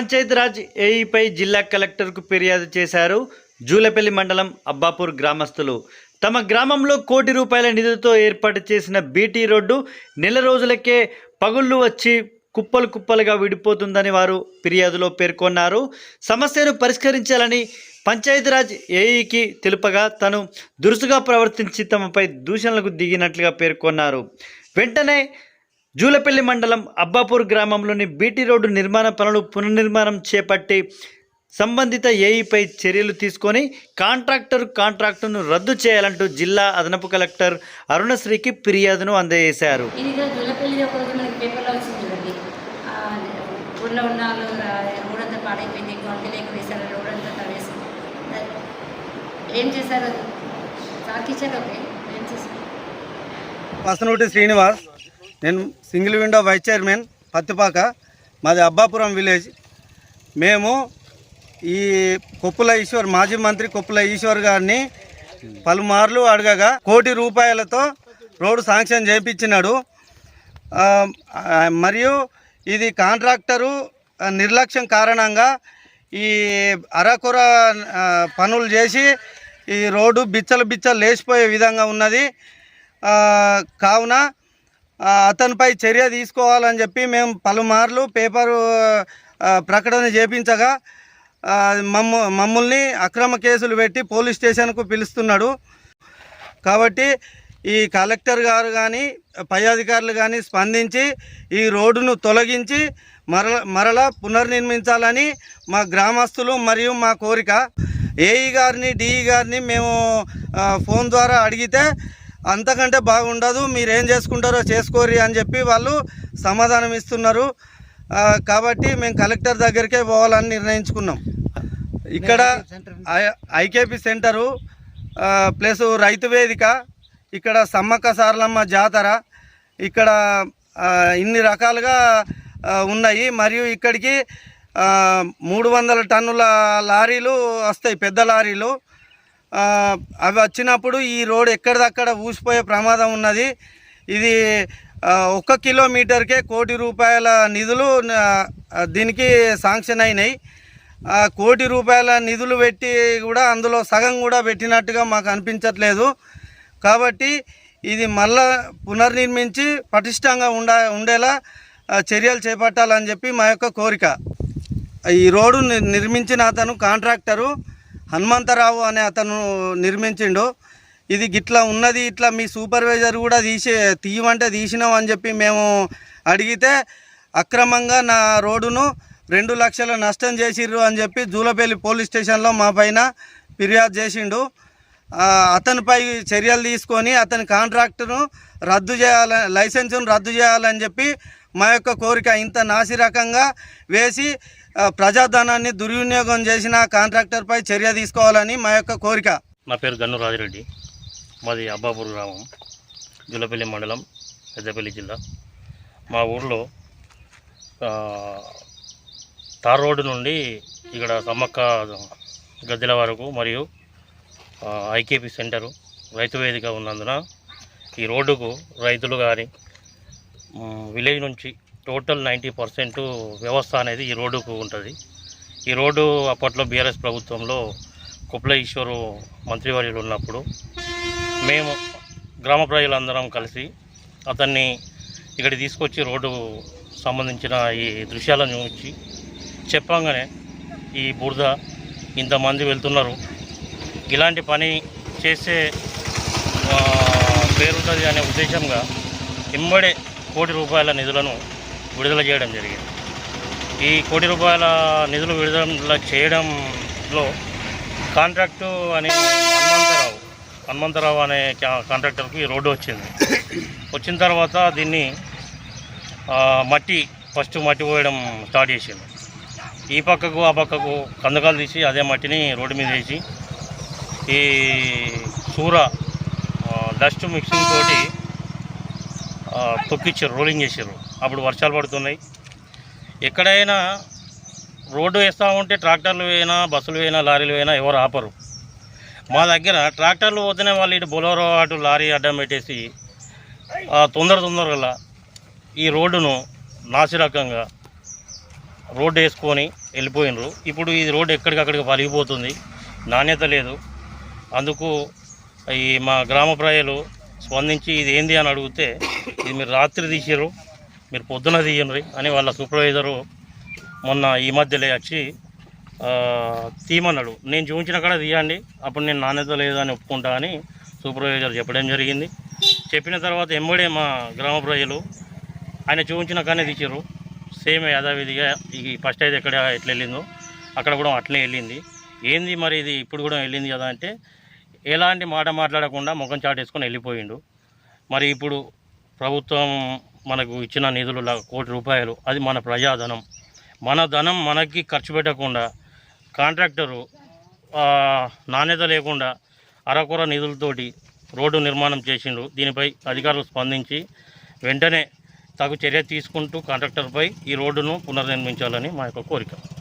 పంచాయతీరాజ్ ఏఈపై జిల్లా కలెక్టర్కు ఫిర్యాదు చేశారు జూలపల్లి మండలం అబ్బాపూర్ గ్రామస్తులు. తమ గ్రామంలో కోటి రూపాయల నిధులతో ఏర్పాటు చేసిన బీటీ రోడ్డు నెల రోజులకే పగుళ్ళు వచ్చి కుప్పలు కుప్పలుగా విడిపోతుందని వారు ఫిర్యాదులో పేర్కొన్నారు. సమస్యను పరిష్కరించాలని పంచాయతీరాజ్ ఏఈకి తెలుపగా తను దురుసుగా ప్రవర్తించి తమపై దూషణలకు దిగినట్లుగా పేర్కొన్నారు. వెంటనే జూలపల్లి మండలం అబ్బాపూర్ గ్రామంలోని బీటీ రోడ్డు నిర్మాణ పనులు పునర్నిర్మాణం చేపట్టి సంబంధిత ఏఈపై చర్యలు తీసుకొని కాంట్రాక్టర్ కాంట్రాక్టును రద్దు చేయాలంటూ జిల్లా అదనపు కలెక్టర్ అరుణశ్రీకి ఫిర్యాదును అందజేశారు. ఏం చేశారు? శ్రీనివాస్. నేను single window vice chairman Pattipaka మాది అబ్బాపురం విలేజ్. మేము ఈ కొప్పుల ఈశ్వర్ మాజీ మంత్రి కొప్పుల ఈశ్వర్ గారిని పలుమార్లు అడగగా కోటి రూపాయలతో రోడ్డు శాంక్షన్ చేయించినాడు. మరియు ఇది కాంట్రాక్టరు నిర్లక్ష్యం కారణంగా ఈ అరకొర పనులు చేసి ఈ రోడ్డు బిచ్చలు బిచ్చలు లేచిపోయే విధంగా ఉన్నది. కావున అతనిపై చర్య తీసుకోవాలని చెప్పి మేము పలుమార్లు పేపరు ప్రకటన చేపించగా మమ్ము మమ్మల్ని అక్రమ కేసులు పెట్టి పోలీస్ స్టేషన్కు పిలుస్తున్నాడు. కాబట్టి ఈ కలెక్టర్ గారు కానీ పై అధికారులు కానీ స్పందించి ఈ రోడ్డును తొలగించి మరల మరలా పునర్నిర్మించాలని మా గ్రామస్తులు మరియు మా కోరిక. ఏఈ గారిని డిఈ గారిని మేము ఫోన్ ద్వారా అడిగితే అంతకంటే బాగుండదు మీరు ఏం చేసుకుంటారో చేసుకోరి అని చెప్పి వాళ్ళు సమాధానం ఇస్తున్నారు. కాబట్టి మేము కలెక్టర్ దగ్గరికే పోవాలని నిర్ణయించుకున్నాం. ఇక్కడ ఐ- ఐకేపీ సెంటరు ప్లస్ రైతు వేదిక ఇక్కడ సమ్మక్క సారలమ్మ జాతర ఇక్కడ ఇన్ని రకాలుగా ఉన్నాయి. మరియు ఇక్కడికి మూడు వందల టన్నుల లారీలు వస్తాయి పెద్ద లారీలు. అవి వచ్చినప్పుడు ఈ రోడ్ ఎక్కడిదక్కడ ఊసిపోయే ప్రమాదం ఉన్నది. ఇది ఒక్క కిలోమీటర్కే కోటి రూపాయల నిధులు దీనికి శాంక్షన్ అయినాయి. కోటి రూపాయల నిధులు పెట్టి కూడా అందులో సగం కూడా పెట్టినట్టుగా మాకు అనిపించట్లేదు. కాబట్టి ఇది మళ్ళా పునర్నిర్మించి పటిష్టంగా ఉండ ఉండేలా చర్యలు చేపట్టాలని చెప్పి మా యొక్క కోరిక. ఈ రోడ్డు ని- నిర్మించిన అతను కాంట్రాక్టరు. హనుమంతరావు అనే అతను నిర్మించిండు. ఇది గిట్లా ఉన్నది ఇట్లా మీ సూపర్వైజర్ కూడా తీసే తీయమంటే తీసినాం అని చెప్పి మేము అడిగితే అక్రమంగా నా రోడ్డును రెండు లక్షల నష్టం చేసిర్రు అని చెప్పి జూలపల్లి పోలీస్ స్టేషన్లో మా పైన ఫిర్యాదు చేసిండు. అతనిపై చర్యలు తీసుకొని అతని కాంట్రాక్టును రద్దు చేయాల లైసెన్సును రద్దు చేయాలని చెప్పి మా యొక్క కోరిక. ఇంత నాసిరకంగా వేసి ప్రజాధనాన్ని దుర్వినియోగం చేసిన కాంట్రాక్టర్పై చర్య తీసుకోవాలని మా యొక్క కోరిక. నా పేరు గన్ను రాజిరెడ్డి. మాది అబ్బాపూర్ గ్రామం జులపల్లి మండలం పెద్దపల్లి జిల్లా. మా ఊర్లో తార్ రోడ్డు నుండి ఇక్కడ సమ్మక్క గద్దెల వరకు మరియు ఐకేపీ సెంటరు రైతు వేదిక ఉన్నందున ఈ రోడ్డుకు రైతులు కానీ విలేజ్ నుంచి టోటల్ నైంటీ పర్సెంట్ వ్యవస్థ అనేది ఈ రోడ్డుకు ఉంటుంది. ఈ రోడ్డు అప్పట్లో బీఆర్ఎస్ ప్రభుత్వంలో కుప్ల ఈశ్వరు మంత్రివర్యులు ఉన్నప్పుడు మేము గ్రామ ప్రజలందరం కలిసి అతన్ని ఇక్కడ తీసుకొచ్చి రోడ్డు సంబంధించిన ఈ దృశ్యాలను చూపించి చెప్పంగానే ఈ బురద ఇంతమంది వెళ్తున్నారు. ఇలాంటి పని చేసే పేరుంటుంది అనే ఉద్దేశంగా ఇమ్మడే కోటి రూపాయల నిధులను విడుదల చేయడం జరిగింది. ఈ కోటి రూపాయల నిధులు విడుదల చేయడంలో కాంట్రాక్టు అని హనుమంతరావు హనుమంతరావు అనే కాంట్రాక్టర్కి రోడ్డు వచ్చింది. వచ్చిన తర్వాత దీన్ని మట్టి ఫస్ట్ మట్టి పోయడం స్టార్ట్ చేసింది. ఈ పక్కకు ఆ పక్కకు కందకాలు తీసి అదే మట్టిని రోడ్డు మీద వేసి ఈ సూర డస్ట్ మిక్సింగ్ తోటి తొక్కిచ్చారు రోలింగ్ చేసారు అప్పుడు వర్షాలు పడుతున్నాయి. ఎక్కడైనా రోడ్డు వేస్తూ ఉంటే ట్రాక్టర్లు పోయినా బస్సులు పోయినా లారీలు పోయినా ఎవరు ఆపరు. మా దగ్గర ట్రాక్టర్లు పోతేనే వాళ్ళు ఇటు బొలోరో అటు లారీ అడ్డం పెట్టేసి తొందర తొందరగా ఈ రోడ్డును నాసిరకంగా రోడ్డు వేసుకొని వెళ్ళిపోయినరు ఇప్పుడు ఈ రోడ్డు ఎక్కడికక్కడికి పలిగిపోతుంది. నాణ్యత లేదు. అందుకు ఈ మా గ్రామ ప్రజలు స్పందించి ఇది ఏంది అని అడిగితే ఇది మీరు రాత్రి తీసిర్రు మీరు పొద్దున తీయండి అని వాళ్ళ సూపర్వైజరు మొన్న ఈ మధ్యలో వచ్చి తీయమన్నాడు నేను చూపించిన కాడ తీయండి అప్పుడు నేను నాణ్యత లేదని ఒప్పుకుంటా అని సూపర్వైజర్ చెప్పడం జరిగింది. చెప్పిన తర్వాత ఎంబడే మా గ్రామ ప్రజలు ఆయన చూపించిన కానీ తీసారు సేమ్ యథావిధిగా ఈ ఫస్ట్ అయితే ఎక్కడ ఎట్లా వెళ్ళిందో అక్కడ కూడా అట్లే వెళ్ళింది. ఏంది మరి ఇది ఇప్పుడు కూడా వెళ్ళింది కదా అంటే ఎలాంటి మాట మాట్లాడకుండా ముఖం చాటేసుకొని వెళ్ళిపోయిండు. మరి ఇప్పుడు ప్రభుత్వం మనకు ఇచ్చిన నిధులు కోటి రూపాయలు అది మన ప్రజాధనం. మన ధనం మనకి ఖర్చు పెట్టకుండా కాంట్రాక్టరు నాణ్యత లేకుండా అరకొర నిధులతోటి రోడ్డు నిర్మాణం చేసిండు. దీనిపై అధికారులు స్పందించి వెంటనే తగు చర్య తీసుకుంటూ కాంట్రాక్టర్పై ఈ రోడ్డును పునర్నిర్మించాలని మా యొక్క కోరిక.